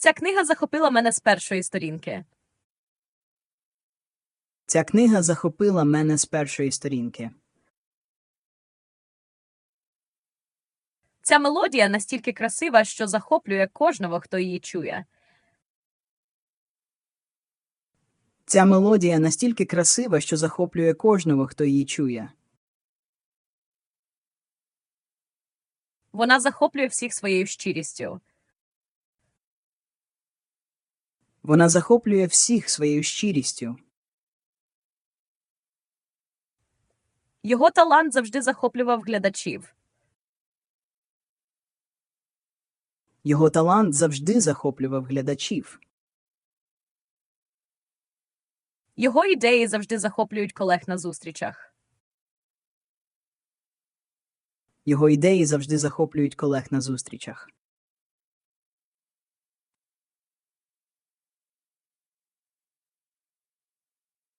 Ця книга захопила мене з першої сторінки. Ця книга захопила мене з першої сторінки. Ця мелодія настільки красива, що захоплює кожного, хто її чує. Ця мелодія настільки красива, що захоплює кожного, хто її чує. Вона захоплює всіх своєю щирістю. Вона захоплює всіх своєю щирістю. Його талант завжди захоплював глядачів. Його талант завжди захоплював глядачів. Його ідеї завжди захоплюють колег на зустрічах. Його ідеї завжди захоплюють колег на зустрічах.